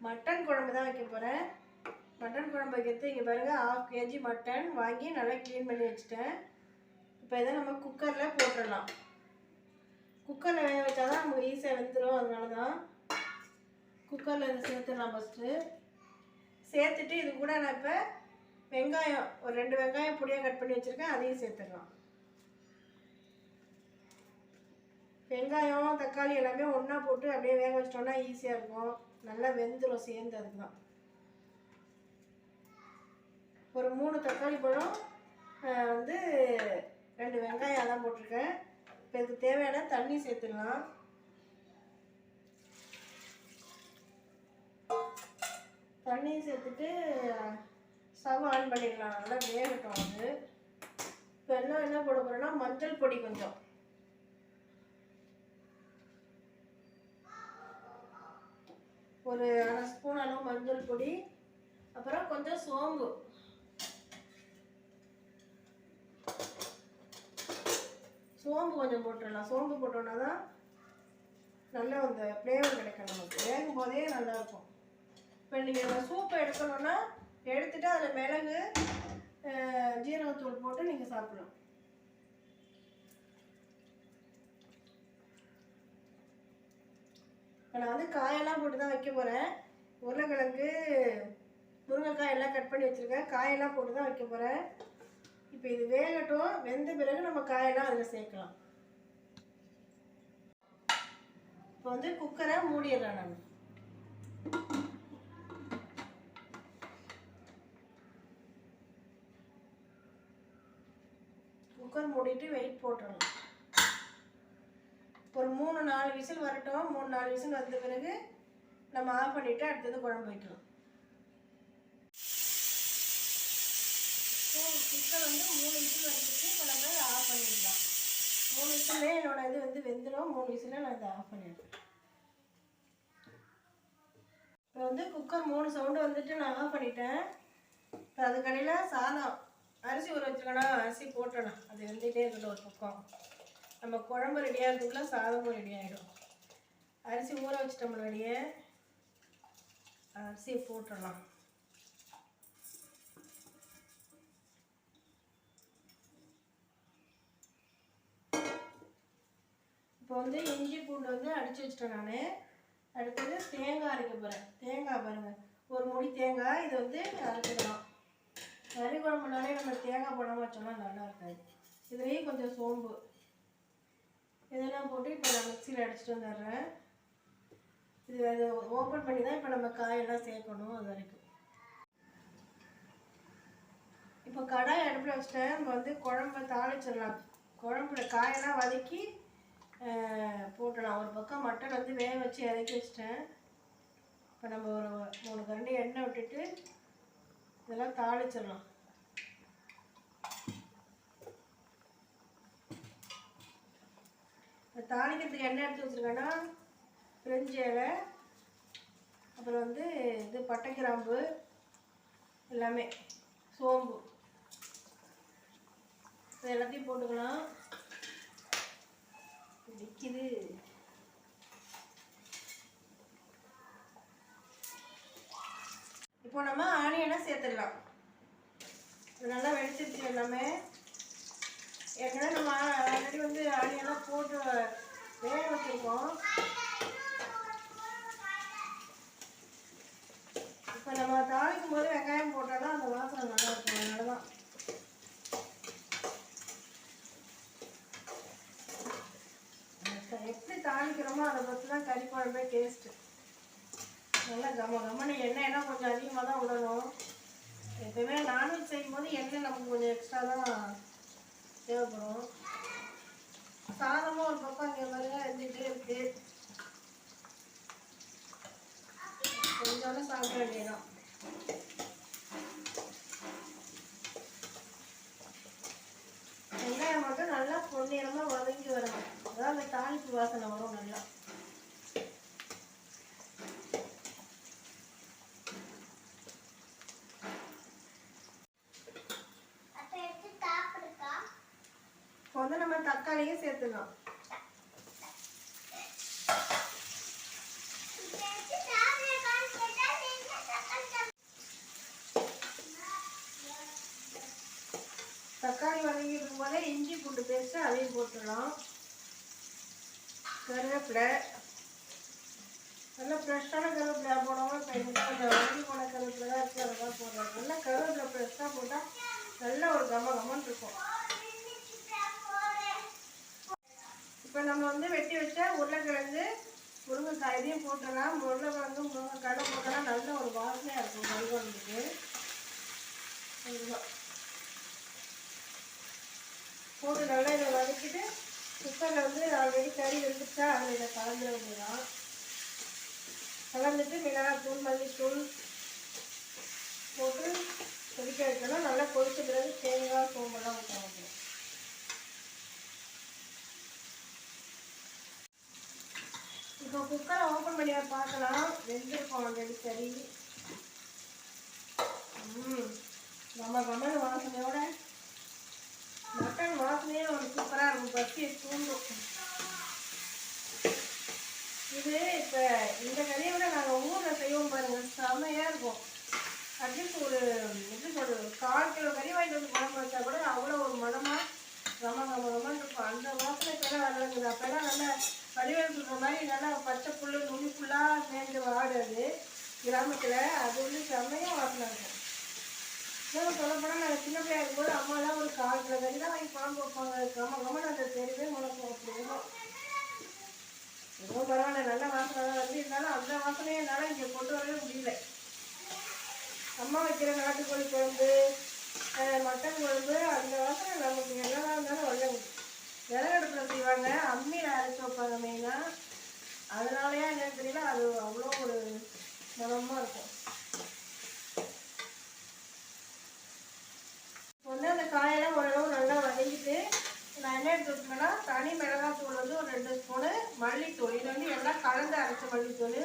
Mutton குழம்பு தான் வைக்க போகிறேன் மட்டன் குழம்பு வைக்கிறது இங்கே பாருங்கள் ஹாஃப் கேஜி மட்டன் வாங்கி நல்லா க்ளீன் பண்ணி வச்சுட்டேன். இப்போ இதை நம்ம குக்கரில் போட்டுடலாம். குக்கரில் வேக வச்சா தான் நமக்கு ஈஸியாக வெந்துடும் அதனால தான் குக்கரில் இதை சேர்த்துடலாம் ஃபஸ்ட்டு சேர்த்துட்டு இது கூட நான் இப்போ வெங்காயம் ஒரு ரெண்டு வெங்காயம் பொடியாக கட் பண்ணி வச்சுருக்கேன் அதையும் சேர்த்துடலாம். வெங்காயம் தக்காளி எல்லாமே ஒன்றா போட்டு அப்படியே வேக வச்சிட்டோம்னா ஈஸியாக இருக்கும். நல்லா வெந்துடும் சேர்ந்து அதுக்கு தான் ஒரு மூணு தக்காளி பழம் வந்து ரெண்டு வெங்காயம் தான் போட்டிருக்கேன். இப்போ இதுக்கு தேவையான தண்ணி சேர்த்துடலாம். தண்ணி சேர்த்துட்டு ஸ்டவ் ஆன் பண்ணிடலாம். நல்லா வேகட்டும் அது. இப்போ என்ன என்ன போட போகிறோன்னா மஞ்சள் பொடி கொஞ்சம். ஒரு அரை ஸ்பூன் அளவு மஞ்சள் பொடி அப்புறம் கொஞ்சம் சோம்பு. சோம்பு கொஞ்சம் போட்டுடலாம் சோம்பு போட்டோன்னா தான் நல்ல அந்த ஃப்ளேவர் கிடைக்கும் நமக்கு. வேகும் போதே நல்லா இருக்கும். இப்போ நீங்கள் சூப்பை எடுக்கணும்னா எடுத்துட்டு அதில் மிளகு ஜீரகத்தூள் போட்டு நீங்கள் சாப்பிடலாம். இப்போ நான் வந்து காயெல்லாம் போட்டு தான் வைக்க போகிறேன் உருளைக்கிழங்கு முருங்கைக்காய் எல்லாம் கட் பண்ணி வச்சுருக்கேன். காயெல்லாம் போட்டு தான் வைக்க போகிறேன் இப்போ இது வேகட்டும். வெந்த பிறகு நம்ம காயெல்லாம் அதில் சேர்க்கலாம். இப்போ வந்து குக்கரை மூடிடுறேன் நான். குக்கர் மூடிட்டு வெயிட் போட்டுடலாம். மூணு நாலு விசில் வரட்டும். மூணு நாலு விசில் வந்த பிறகு நம்ம ஆஃப் பண்ணிவிட்டு அடுத்தது குழம்பு வைக்கலாம் ஸோ குக்கர் வந்து மூணு விசில் வந்துட்டு இப்போ நம்ம ஆஃப் பண்ணிடலாம். மூணு விசிலே என்னோட இது வந்து வெந்துடும் மூணு விசிலே நான் இதை ஆஃப் பண்ணிடுறேன். இப்போ வந்து குக்கர் மூணு சவுண்டு வந்துட்டு நான் ஆஃப் பண்ணிட்டேன். இப்போ அதுக்கடையில் சாதம். அரிசி ஊற வச்சுருக்கேன்னா அரிசி போட்டணும். அது வெந்துகிட்டே இருக்கட்டும் ஒரு பக்கம். நம்ம குழம்பு ரெடியாக இருக்குள்ள சாதமும் ரெடி ஆகிடும் அரிசி ஊற வச்சிட்ட முன்னாடியே அரிசியை போட்டுடலாம். இப்போ வந்து இஞ்சி பூண்டு வந்து அடித்து வச்சிட்டேன் நான். அடுத்தது தேங்காய் அரைக்க போகிறேன் தேங்காய் பாருங்கள் ஒரு முடி தேங்காய் இதை வந்து அரைச்சிடலாம். கறி குழம்புனாலே நம்ம தேங்காய் போடாமல் வச்சோம்னா நல்லா இருக்காது. இதுலேயும் கொஞ்சம் சோம்பு. இதெல்லாம் போட்டு இப்போ நான் மிக்சியில் அடிச்சிட்டு வந்துடுறேன். இது அது ஓப்பன் பண்ணி தான் இப்போ நம்ம காயெல்லாம் சேர்க்கணும் அது வரைக்கும். இப்போ கடாய் அடுப்பில் வச்சுட்டேன். நம்ம வந்து குழம்பு தாளிச்சிடலாம். குழம்புல காயெல்லாம் வதக்கி போட்டலாம் போட்டுடலாம். ஒரு பக்கம் மட்டன் வந்து வேக வச்சு இறக்கி வச்சிட்டேன். இப்போ நம்ம ஒரு மூணு கரண்டி எண்ணெய் விட்டுட்டு இதெல்லாம் தாளிச்சிடலாம். தாளிக்கிறதுக்கு என்ன எடுத்து வச்சுருக்கேன்னா பிரெஞ்சு இலை அப்புறம் வந்து இது பட்டை கிராம்பு எல்லாமே சோம்பு. இது எல்லாத்தையும் போட்டுக்கலாம். நிற்கிது இப்போ நம்ம ஆனியனை சேர்த்துடலாம். நல்லா வெடிச்சிருச்சு எல்லாமே. ஏற்கனவே நம்ம ஆல்ரெடி வந்து ஆனியெல்லாம் போட்டு வேக வச்சுருக்கோம். இப்போ நம்ம தாளிக்கும் போது வெங்காயம் போட்டால் தான் அந்த வாசனை நல்லா இருக்கும். அதனால தான் எப்படி தாளிக்கிறோமோ அதை பற்றி தான் கறி குழம்பே டேஸ்ட்டு நல்லா கம கம்மனு எண்ணெயெல்லாம் கொஞ்சம் அதிகமாக தான் விடணும். எப்பவுமே நான்வெஜ் செய்யும்போது எண்ணெய் நமக்கு கொஞ்சம் எக்ஸ்ட்ரா தான் தேவைப்படும் சாதமும் ஒரு பக்கம் இங்கே பாருங்க இருந்துகிட்டே இருக்கு. கொஞ்சோட சாப்பிட வேண்டியதான் வெங்காயம் மட்டும் நல்லா பொன்னிறமாக வதங்கி வரணும். அதான் அந்த தாளிப்பு வாசனை வரும் நல்லா இப்போ வந்து நம்ம தக்காளியும் சேர்த்துக்கலாம் போக இஞ்சி பூண்டு பேஸ்ட்டு அதையும் போட்டுடலாம். கருவேப்பிலை. நல்லா ஃப்ரெஷ்ஷான கருவேப்பிலை போடாமல் இப்போ எனக்கு கொஞ்சம் வாங்கி போன கருவேப்பிலை தான் இருக்குது அதெல்லாம் போடுறோம் நல்லா கருவேப்பிலை ஃப்ரெஷ்ஷாக போட்டால் நல்ல ஒரு கம கமன் இருக்கும். இப்போ நம்ம வந்து வெட்டி வச்ச உருளைக்கிழங்கு முருங்கைக்காய் இதையும் போட்டலாம் உருளைக்கிழங்கு முருங்கைக்காயெல்லாம் போட்டோம்னா நல்ல ஒரு வாசனையாக இருக்கும். கருவேப்பிலைக்கு இதுதான் போட்டு நல்லா இதை வதக்கிட்டு குக்கரில் வந்து ஆல்ரெடி கறி வெந்துச்சா அதில் இதை கலந்து வேண்டியதான் கலந்துட்டு மிளகாத்தூள் மல்லித்தூள் போட்டு கொதிக்க வைக்கணும். நல்லா கொதிச்ச பிறகு தேங்காய் சோம்பெல்லாம் ஊற்றணும் இப்போ குக்கரை ஓப்பன் பண்ணி பார்க்கலாம். வெந்திருக்கோம் ஆல்ரெடி கறி. ம். நம்ம கமல் வாசனையோட வாசனையே ஒரு சூப்பராக இருக்கும். பசி தூண்டும். இது இப்போ இந்த கறியை விட நாங்கள் ஊரில் செய்வோம் பாருங்கள் செமையாக இருக்கும். அட்லீஸ்ட் ஒரு எப்படி சொல்கிறது கால் கிலோ கறி வாங்கிட்டு வந்து குழம்பு வச்சா கூட அவ்வளோ ஒரு மனமாக கம கம கமன்னு இருக்கும். அந்த வாசனை இப்போலாம் வரலங்குது அப்போல்லாம் நல்லா வடிவேல் சொல்கிற மாதிரி நல்லா பச்சை புல்லு நுனி ஃபுல்லாக சேர்ந்து வாடு அது. கிராமத்தில் அது வந்து செம்மையாக வாசனை இருக்கும். இன்னும் சொல்லப்போனால் நாங்கள் சின்ன பிள்ளையா இருக்கும்போது அம்மாலாம் ஒரு கால் கிலோ கறி தான் வாங்கி குழம்பு வைப்பாங்க. கம கமன் அந்த தெருவே முழக்கம் அப்படி இருக்கும் பரவாயில்ல நல்ல வாசனை தான் வந்து இருந்தாலும் அந்த வாசனையை என்னால் இங்கே கொண்டு வரவே முடியல. அம்மா வைக்கிற நாட்டுக்கோழி குழம்பு மட்டன் குழம்பு அந்த வாசனை நமக்கு என்னதான் இருந்தாலும் வரல விறகடுப்பில் செய்வாங்க. அம்மியில் அரைச்சி வைப்பாங்க மெயினாக அதனாலயா என்னன்னு தெரியல. அது அவ்வளோ ஒரு மனமாக இருக்கும். வந்து அந்த காயெல்லாம் ஓரளவு நல்லா வதங்கிட்டு நான் என்ன எடுத்துருக்கேன்னா தனி மிளகாத்தூள் வந்து ஒரு ரெண்டு ஸ்பூனு மல்லித்தூள். இது வந்து எல்லாம் கலந்து அரைச்ச மல்லித்தூள்.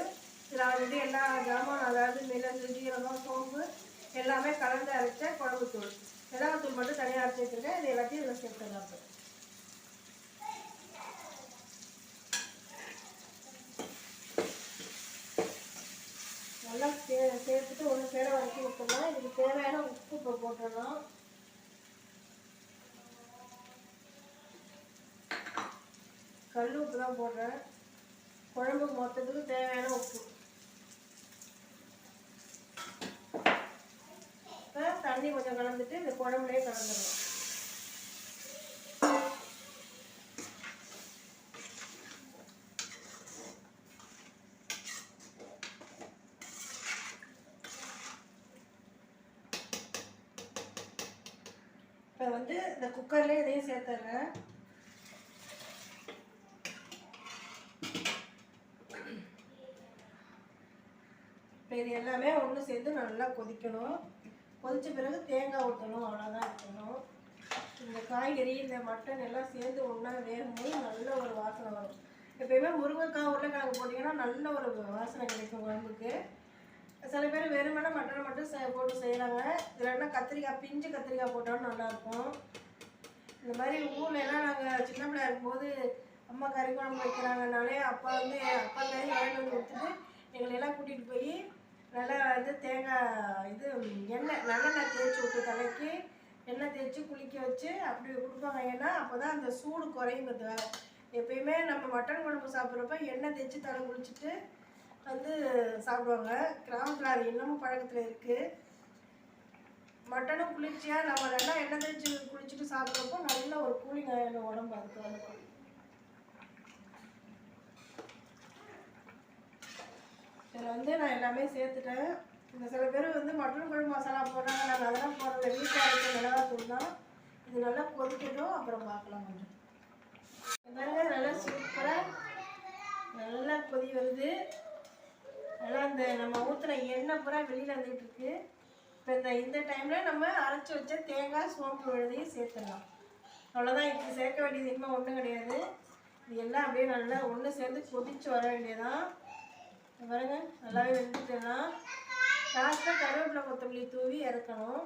இதில் ஆல்ரெடி எல்லா ஜாமான் அதாவது மிளகு ஜீரகம் சோம்பு எல்லாமே கலந்து அரைச்ச குழம்புத்தூள். மிளகாத்தூள் மட்டும் தனியாக அரைச்சி வச்சுருக்கேன். இது எல்லாத்தையும் இதில் சேர்த்துக்கலாம் இப்போ நல்லா சே சேர்த்துட்டு ஒன்று சேர வரைக்கும் விட்டுடலாம் இதுக்கு தேவையான உப்பு இப்போ போட்டுடலாம். கல் உப்பு தான் போடுறேன். குழம்பு மொத்தத்துக்கு தேவையான உப்பு. இப்போ தண்ணி கொஞ்சம் கலந்துட்டு இந்த குழம்புலேயே கலந்துடலாம். இப்போ வந்து இந்த குக்கர்லேயே இதையும் சேர்த்துட்றேன் எல்லாமே ஒன்று சேர்ந்து நல்லா கொதிக்கணும். கொதிச்ச பிறகு தேங்காய் ஊற்றணும் அவ்வளோதான் இருக்கணும். இந்த காய்கறி இந்த மட்டன் எல்லாம் சேர்ந்து ஒன்றா வேகும்போது நல்ல ஒரு வாசனை வரும். எப்பயுமே முருங்கைக்காய் உருளைக்கிழங்கு போட்டிங்கன்னா நல்ல ஒரு வாசனை கிடைக்கும் குழம்புக்கு சில பேர் வெறுமனே மட்டனை மட்டும் செ- போட்டு செய்கிறாங்க இல்லைன்னா கத்திரிக்காய் பிஞ்சு கத்திரிக்காய் போட்டாலும் நல்லாயிருக்கும் இந்த மாதிரி ஊர்லலாம் நாங்கள் சின்ன பிள்ளையா இருக்கும்போது அம்மா கறி குழம்பு வைக்கிறாங்கனாலே அப்பா வந்து அப்பா கறி வாங்கிட்டு வந்து கொடுத்துட்டு எங்களை எல்லாம் கூட்டிகிட்டு போய் நல்லா வந்து தேங்காய் இது எண்ணெய் நல்லெண்ணெய் தேய்ச்சி விட்டு தலைக்கு எண்ணெய் தேய்ச்சி குளிக்க வச்சு அப்படி கொடுப்பாங்க. ஏன்னா அப்போ தான் அந்த சூடு குறையுங்கிறதுக்காக எப்பயுமே நம்ம மட்டன் குழம்பு சாப்பிட்றப்ப எண்ணெய் தேய்ச்சி தலை குளிச்சுட்டு வந்து சாப்பிடுவாங்க. கிராமத்தில் அது இன்னமும் பழக்கத்தில் இருக்குது மட்டனும் குளிர்ச்சியாக நம்ம நல்லா எண்ணெய் தேய்ச்சி குளிச்சுட்டு சாப்பிட்றப்போ நல்ல ஒரு கூலிங் ஆகிடும் உடம்பு அதுக்கு வந்து இதில் வந்து நான் எல்லாமே சேர்த்துட்டேன். இந்த சில பேர் வந்து மட்டன் குழம்பு மசாலா போடுறாங்க. நாங்கள் அதெல்லாம் போடுறதில்ல வீட்டில் அரைச்ச மிளகாத்தூள் தான். இது நல்லா கொதிக்கட்டும். அப்புறம் பார்க்கலாம் கொஞ்சம். பாருங்க நல்லா சூப்பராக நல்லா கொதி வருது. நல்லா இந்த நம்ம ஊற்றுன எண்ணெய் பூரா வெளியில் வந்துட்டு இருக்கு. இப்போ இந்த இந்த டைமில் நம்ம அரைச்சி வச்ச தேங்காய் சோம்பு விழுதையும் சேர்த்துடலாம். அவ்வளோதான் இப்போ சேர்க்க வேண்டியது இன்னும் ஒன்றும் கிடையாது. இது எல்லாம் அப்படியே நல்லா ஒன்று சேர்ந்து கொதிச்சு வர வேண்டியதான் பாருங்க நல்லாவே வெந்துட்டேன்னா லாஸ்ட்டாக கருவேப்பிலை கொத்தமல்லி தூவி இறக்கணும்.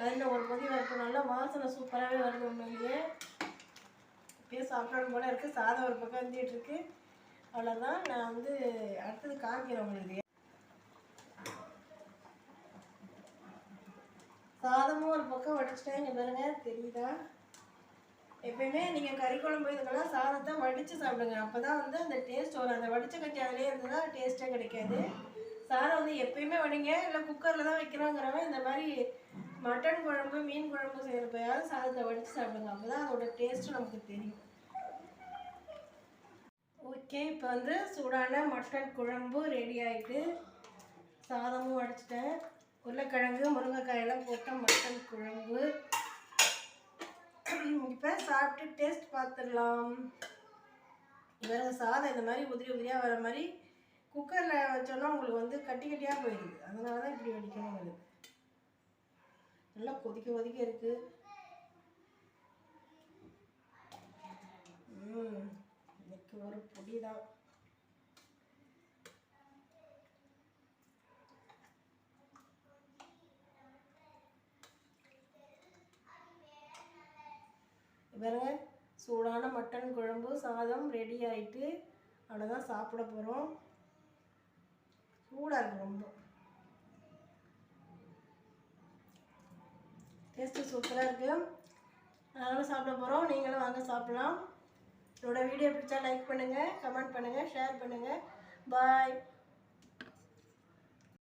அதில் ஒரு கொதி வரட்டும். நல்லா வாசனை சூப்பராகவே வருது உண்மையிலேயே. இப்பயே சாப்பிடணும் போல இருக்குது சாதம் ஒரு பக்கம் வந்துட்டு இருக்கு. அவ்வளோதான் நான் வந்து அடுத்தது காமிக்கிறேன் உங்களுக்கு. சாதமும் ஒரு பக்கம் வடிச்சிட்டேன். பாருங்க தெரியுதா? எப்பயுமே நீங்கள் கறி குழம்பு இதுக்கெல்லாம் சாதத்தை வடித்து சாப்பிடுங்க. அப்போ தான் வந்து அந்த டேஸ்ட் வரும். அந்த வடித்த கஞ்சி அதிலே இருந்ததுனா டேஸ்ட்டே கிடைக்காது. சாதம் வந்து எப்பயுமே வடிங்க. இல்லை குக்கரில் தான் வைக்கிறோங்கிறவன் இந்த மாதிரி மட்டன் குழம்பு மீன் குழம்பு செய்கிறப்பயாவது சாதத்தை வடித்து சாப்பிடுங்க. அப்போ தான் அதோட டேஸ்ட்டு நமக்கு தெரியும். ஓகே இப்போ வந்து சூடான மட்டன் குழம்பு ரெடி ஆகிட்டு சாதமும் வடிச்சிட்டேன். உருளைக்கிழங்கு முருங்கைக்காயெல்லாம் போட்ட மட்டன் குழம்பு. இப்போ சாப்பிட்டு டேஸ்ட் பார்த்துடலாம். வேறு சாதம் இந்த மாதிரி உதிரி உதிரியாக வர மாதிரி குக்கரில் வச்சோன்னா உங்களுக்கு வந்து கட்டி கட்டியாக போயிடுது. அதனால தான் இப்படி வடிக்கணும் அது. நல்லா கொதிக்க கொதிக்க இருக்குது ம் இன்னைக்கு ஒரு பொடி தான் பாருங்க சூடான மட்டன் குழம்பு சாதம் ரெடி ஆயிட்டு அவ்வளோதான் சாப்பிட போகிறோம் சூடாக இருக்கும் ரொம்ப. டேஸ்ட்டு சூப்பராக இருக்குது நாங்களும் சாப்பிட போகிறோம் நீங்களும் வாங்க சாப்பிட்லாம். என்னோட வீடியோ பிடிச்சா லைக் பண்ணுங்கள் கமெண்ட் பண்ணுங்கள் ஷேர் பண்ணுங்கள் பாய்